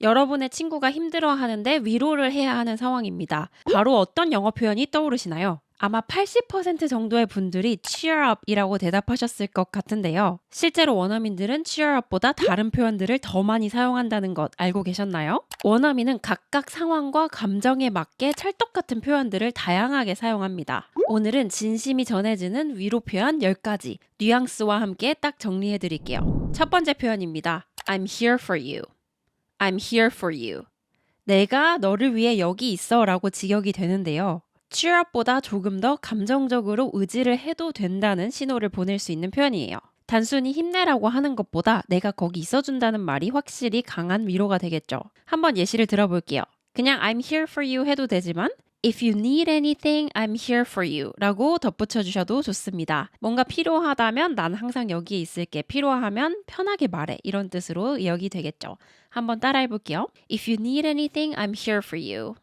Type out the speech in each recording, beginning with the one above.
여러분의 친구가 힘들어 하는데 위로를 해야 하는 상황입니다. 바로 어떤 영어 표현이 떠오르시나요? 아마 80% 정도의 분들이 cheer up이라고 대답하셨을 것 같은데요. 실제로 원어민들은 cheer up보다 다른 표현들을 더 많이 사용한다는 것 알고 계셨나요? 원어민은 각각 상황과 감정에 맞게 찰떡 같은 표현들을 다양하게 사용합니다. 오늘은 진심이 전해지는 위로 표현 10가지 뉘앙스와 함께 딱 정리해 드릴게요. 첫 번째 표현입니다. I'm here for you. I'm here for you. 내가 너를 위해 여기 있어 라고 직역이 되는데요. cheer up보다 조금 더 감정적으로 의지를 해도 된다는 신호를 보낼 수 있는 표현이에요. 단순히 힘내라고 하는 것보다 내가 거기 있어준다는 말이 확실히 강한 위로가 되겠죠. 한번 예시를 들어볼게요. 그냥 I'm here for you 해도 되지만 If you need anything, I'm here for you 라고 덧붙여 주셔도 좋습니다. 뭔가 필요하다면 난 항상 여기에 있을게. 필요하면 편하게 말해. 이런 뜻으로 이역이 되겠죠. 한번 따라해 볼게요. If you need anything, I'm here for you.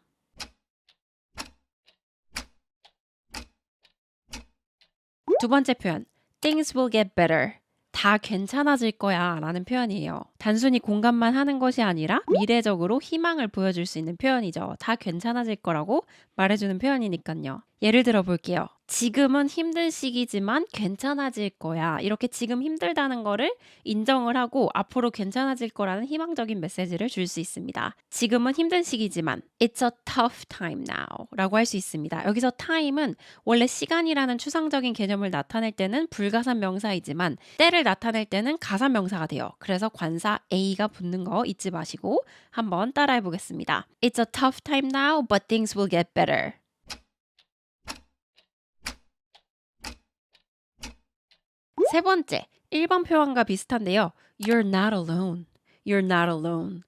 두 번째 표현. Things will get better. 다 괜찮아질 거야 라는 표현이에요. 단순히 공감만 하는 것이 아니라 미래적으로 희망을 보여줄 수 있는 표현이죠. 다 괜찮아질 거라고 말해주는 표현이니까요. 예를 들어 볼게요. 지금은 힘든 시기지만 괜찮아질 거야. 이렇게 지금 힘들다는 거를 인정을 하고 앞으로 괜찮아질 거라는 희망적인 메시지를 줄 수 있습니다. 지금은 힘든 시기지만 It's a tough time now 라고 할 수 있습니다. 여기서 time은 원래 시간이라는 추상적인 개념을 나타낼 때는 불가산 명사이지만 때를 나타낼 때는 가산 명사가 돼요. 그래서 관사 A가 붙는 거 잊지 마시고 한번 따라해 보겠습니다. It's a tough time now, but things will get better. 세 번째, 1번 표현과 비슷한데요. You're not alone. You're not alone.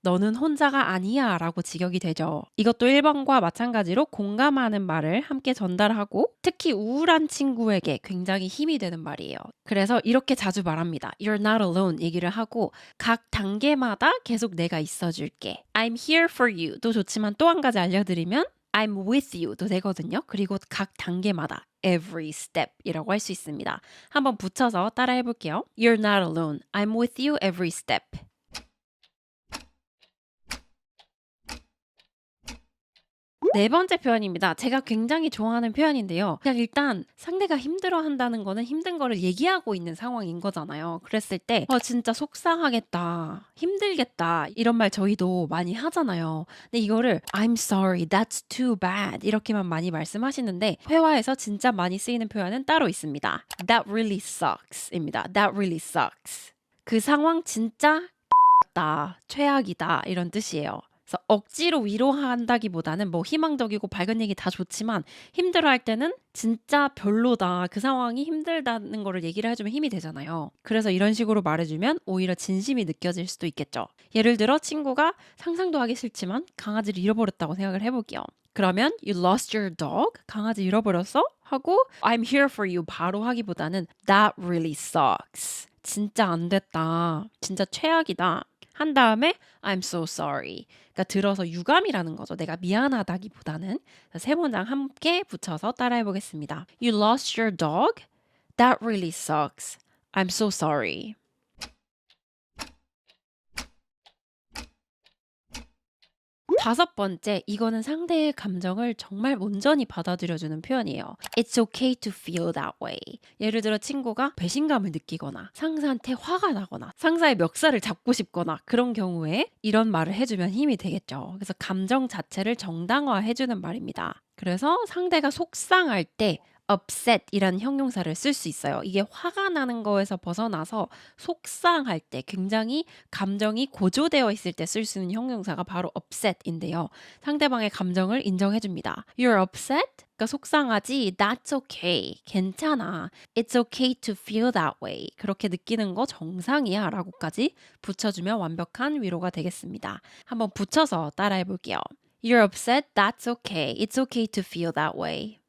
너는 혼자가 아니야 라고 직역이 되죠. 이것도 1번과 마찬가지로 공감하는 말을 함께 전달하고 특히 우울한 친구에게 굉장히 힘이 되는 말이에요. 그래서 이렇게 자주 말합니다. You're not alone 얘기를 하고 각 단계마다 계속 내가 있어줄게. I'm here for you도 좋지만 또 한 가지 알려드리면 I'm with you도 되거든요. 그리고 각 단계마다 every step이라고 할 수 있습니다. 한번 붙여서 따라해 볼게요. You're not alone. I'm with you every step. 네 번째 표현입니다. 제가 굉장히 좋아하는 표현인데요. 그냥 일단 상대가 힘들어 한다는 거는 힘든 거를 얘기하고 있는 상황인 거잖아요. 그랬을 때, 어, 진짜 속상하겠다. 힘들겠다. 이런 말 저희도 많이 하잖아요. 근데 이거를 I'm sorry, that's too bad. 이렇게만 많이 말씀하시는데, 회화에서 진짜 많이 쓰이는 표현은 따로 있습니다. That really sucks. 입니다. That really sucks. 그 상황 진짜 다 최악이다. 이런 뜻이에요. 그래서 억지로 위로한다기보다는 뭐 희망적이고 밝은 얘기 다 좋지만 힘들어할 때는 진짜 별로다. 그 상황이 힘들다는 거를 얘기를 해주면 힘이 되잖아요. 그래서 이런 식으로 말해주면 오히려 진심이 느껴질 수도 있겠죠. 예를 들어 친구가 상상도 하기 싫지만 강아지를 잃어버렸다고 생각을 해볼게요. 그러면 you lost your dog? 강아지 잃어버렸어? 하고 I'm here for you 바로 하기보다는 that really sucks. 진짜 안 됐다. 진짜 최악이다. 한 다음에 I'm so sorry. 그러니까 들어서 유감이라는 거죠. 내가 미안하다기보다는 세 문장 함께 붙여서 따라해 보겠습니다. You lost your dog? That really sucks. I'm so sorry. 다섯 번째, 이거는 상대의 감정을 정말 온전히 받아들여주는 표현이에요. It's okay to feel that way. 예를 들어 친구가 배신감을 느끼거나 상사한테 화가 나거나 상사의 멱살을 잡고 싶거나 그런 경우에 이런 말을 해주면 힘이 되겠죠. 그래서 감정 자체를 정당화해주는 말입니다. 그래서 상대가 속상할 때 upset 이라는 형용사를 쓸 수 있어요. 이게 화가 나는 거에서 벗어나서 속상할 때 굉장히 감정이 고조되어 있을 때 쓸 수 있는 형용사가 바로 upset인데요. 상대방의 감정을 인정해 줍니다. You're upset? 그러니까 속상하지? That's okay. 괜찮아. It's okay to feel that way. 그렇게 느끼는 거 정상이야 라고까지 붙여주면 완벽한 위로가 되겠습니다. 한번 붙여서 따라해 볼게요. You're upset? That's okay. It's okay to feel that way.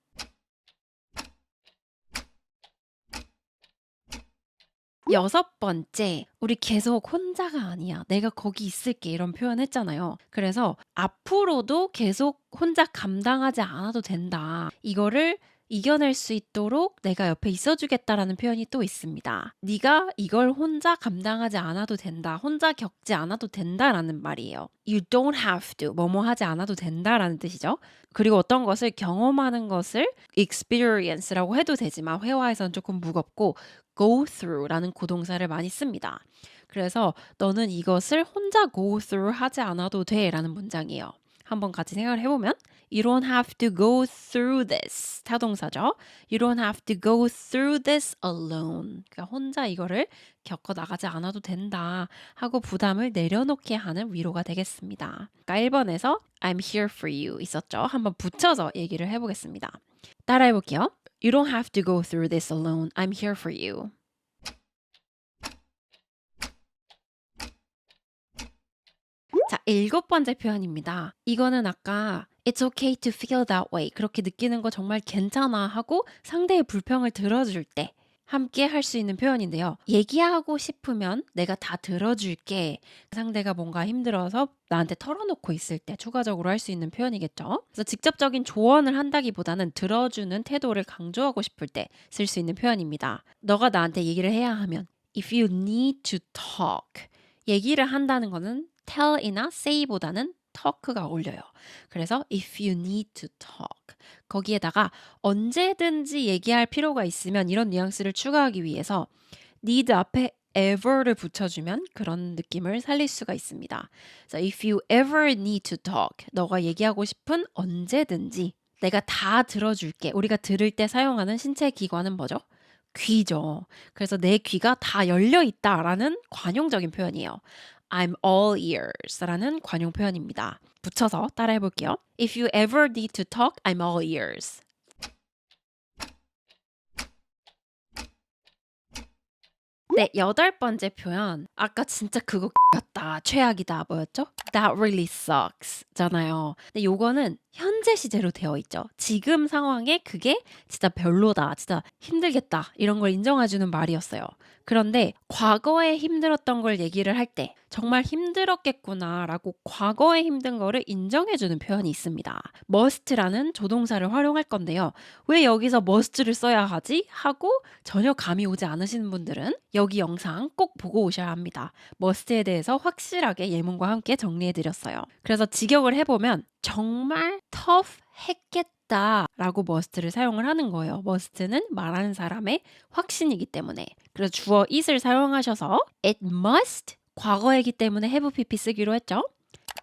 여섯 번째, 우리 계속 혼자가 아니야. 내가 거기 있을게. 이런 표현 했잖아요. 그래서 앞으로도 계속 혼자 감당하지 않아도 된다. 이거를 이겨낼 수 있도록 내가 옆에 있어주겠다라는 표현이 또 있습니다. 네가 이걸 혼자 감당하지 않아도 된다. 혼자 겪지 않아도 된다라는 말이에요. You don't have to. 뭐뭐 하지 않아도 된다라는 뜻이죠. 그리고 어떤 것을 경험하는 것을 experience라고 해도 되지만 회화에선 조금 무겁고 go through라는 고동사를 많이 씁니다. 그래서 너는 이것을 혼자 go through 하지 않아도 돼라는 문장이에요. 한번 같이 생각을 해보면 You don't have to go through this. 타동사죠. You don't have to go through this alone. 그러니까 혼자 이거를 겪어 나가지 않아도 된다 하고 부담을 내려놓게 하는 위로가 되겠습니다. 그러니까 1번에서 I'm here for you 있었죠. 한번 붙여서 얘기를 해보겠습니다. 따라해 볼게요. You don't have to go through this alone. I'm here for you. 자, 일곱 번째 표현입니다. 이거는 아까 It's okay to feel that way. 그렇게 느끼는 거 정말 괜찮아 하고 상대의 불평을 들어줄 때 함께 할 수 있는 표현인데요. 얘기하고 싶으면 내가 다 들어줄게. 상대가 뭔가 힘들어서 나한테 털어놓고 있을 때 추가적으로 할 수 있는 표현이겠죠. 그래서 직접적인 조언을 한다기보다는 들어주는 태도를 강조하고 싶을 때 쓸 수 있는 표현입니다. 너가 나한테 얘기를 해야 하면 If you need to talk. 얘기를 한다는 거는 tell이나 say보다는 talk가 어울려요. 그래서 if you need to talk 거기에다가 언제든지 얘기할 필요가 있으면 이런 뉘앙스를 추가하기 위해서 need 앞에 ever를 붙여주면 그런 느낌을 살릴 수가 있습니다. 그래서 if you ever need to talk 너가 얘기하고 싶은 언제든지 내가 다 들어줄게. 우리가 들을 때 사용하는 신체 기관은 뭐죠? 귀죠. 그래서 내 귀가 다 열려 있다라는 관용적인 표현이에요. I'm all ears 라는 관용 표현입니다. 붙여서 따라해 볼게요. If you ever need to talk, I'm all ears. 네, 여덟 번째 표현. 아까 진짜 그거 같다. 최악이다. 뭐였죠? That really sucks. 잖아요. 근데 요거는 현재 시제로 되어 있죠. 지금 상황에 그게 진짜 별로다. 진짜 힘들겠다. 이런 걸 인정해주는 말이었어요. 그런데 과거에 힘들었던 걸 얘기를 할 때 정말 힘들었겠구나라고 과거에 힘든 거를 인정해주는 표현이 있습니다. must라는 조동사를 활용할 건데요. 왜 여기서 must를 써야 하지? 하고 전혀 감이 오지 않으시는 분들은 여기 영상 꼭 보고 오셔야 합니다. must에 대해서 확실하게 예문과 함께 정리해드렸어요. 그래서 직역을 해보면 정말 tough 했겠다 라고 must를 사용을 하는 거예요. must는 말하는 사람의 확신이기 때문에. 그래서 주어 it을 사용하셔서 it must 과거이기 때문에 have pp 쓰기로 했죠.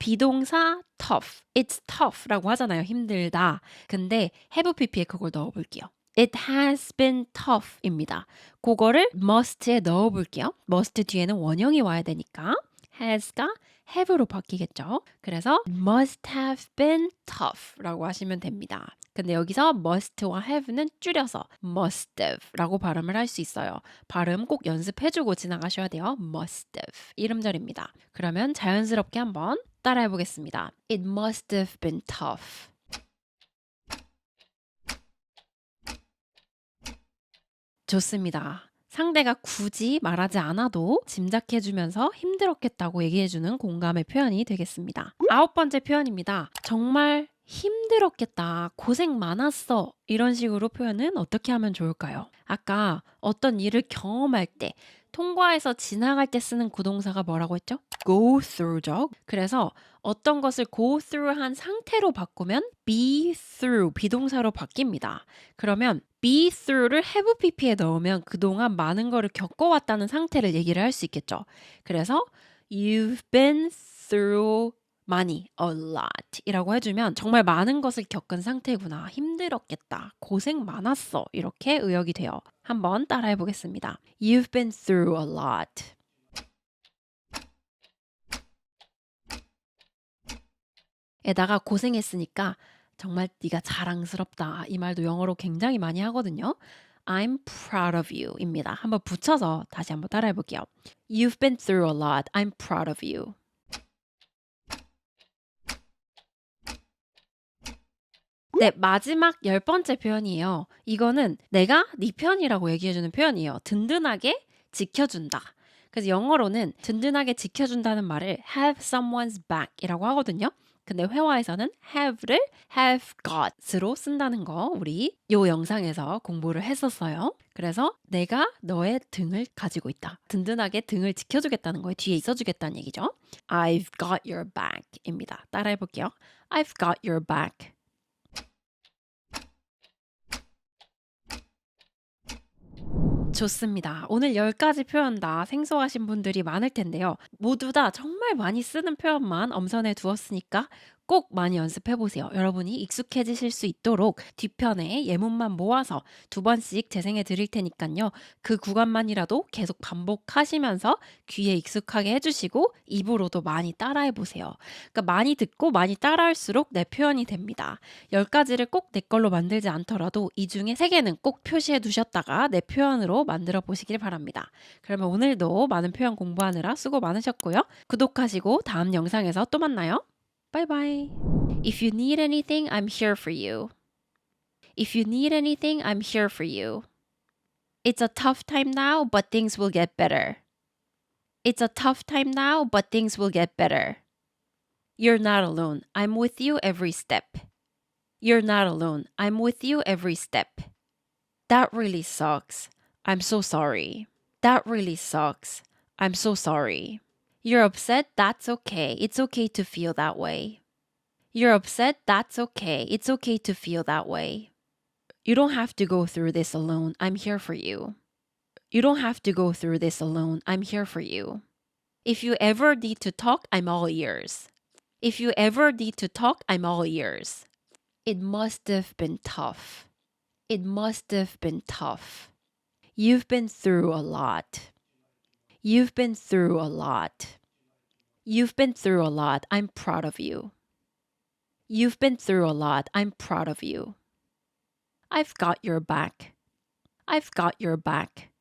비동사 tough, it's tough라고 하잖아요. 힘들다. 근데 have pp에 그걸 넣어볼게요. It has been tough입니다. 그거를 must에 넣어볼게요. must 뒤에는 원형이 와야 되니까 has가 have로 바뀌겠죠. 그래서 must have been tough라고 하시면 됩니다. 근데 여기서 must와 have는 줄여서 must have라고 발음을 할 수 있어요. 발음 꼭 연습해주고 지나가셔야 돼요. must have 이름절입니다. 그러면 자연스럽게 한번 따라해 보겠습니다. It must have been tough. 좋습니다. 상대가 굳이 말하지 않아도 짐작해주면서 힘들었겠다고 얘기해주는 공감의 표현이 되겠습니다. 아홉 번째 표현입니다. 정말 힘들었겠다. 고생 많았어. 이런 식으로 표현은 어떻게 하면 좋을까요? 아까 어떤 일을 경험할 때, 통과해서 지나갈 때 쓰는 구동사가 뭐라고 했죠? go through죠. 그래서 어떤 것을 go through 한 상태로 바꾸면 be through 비동사로 바뀝니다. 그러면 be through를 have pp에 넣으면 그동안 많은 거를 겪어왔다는 상태를 얘기를 할 수 있겠죠. 그래서 you've been through 많이, a lot 이라고 해주면 정말 많은 것을 겪은 상태구나. 힘들었겠다. 고생 많았어. 이렇게 의역이 돼요. 한번 따라해 보겠습니다. You've been through a lot. 에다가 고생했으니까 정말 네가 자랑스럽다. 이 말도 영어로 굉장히 많이 하거든요. I'm proud of you 입니다. 한번 붙여서 다시 한번 따라해 볼게요. You've been through a lot. I'm proud of you. 네, 마지막 열 번째 표현이에요. 이거는 내가 네 편이라고 얘기해주는 표현이에요. 든든하게 지켜준다. 그래서 영어로는 든든하게 지켜준다는 말을 have someone's back이라고 하거든요. 근데 회화에서는 have를 have got으로 쓴다는 거 우리 요 영상에서 공부를 했었어요. 그래서 내가 너의 등을 가지고 있다. 든든하게 등을 지켜주겠다는 거에 뒤에 있어주겠다는 얘기죠. I've got your back입니다. 따라해 볼게요. I've got your back. 좋습니다. 오늘 10가지 표현 다 생소하신 분들이 많을 텐데요. 모두 다 정말 많이 쓰는 표현만 엄선해 두었으니까 꼭 많이 연습해 보세요. 여러분이 익숙해지실 수 있도록 뒷편에 예문만 모아서 두 번씩 재생해 드릴 테니까요. 그 구간만이라도 계속 반복하시면서 귀에 익숙하게 해주시고 입으로도 많이 따라해 보세요. 그러니까 많이 듣고 많이 따라할수록 내 표현이 됩니다. 10가지를 꼭 내 걸로 만들지 않더라도 이 중에 3개는 꼭 표시해 두셨다가 내 표현으로 만들어 보시길 바랍니다. 그러면 오늘도 많은 표현 공부하느라 수고 많으셨고요. 구독하시고 다음 영상에서 또 만나요. Bye bye. If you need anything, I'm here for you. If you need anything, I'm here for you. It's a tough time now, but things will get better. It's a tough time now, but things will get better. You're not alone. I'm with you every step. You're not alone. I'm with you every step. That really sucks. I'm so sorry. That really sucks. I'm so sorry. You're upset? That's okay. It's okay to feel that way. You're upset? That's okay. It's okay to feel that way. You don't have to go through this alone. I'm here for you. You don't have to go through this alone. I'm here for you. If you ever need to talk, I'm all ears. If you ever need to talk, I'm all ears. It must have been tough. It must have been tough. You've been through a lot. You've been through a lot. You've been through a lot. I'm proud of you. You've been through a lot. I'm proud of you. I've got your back. I've got your back.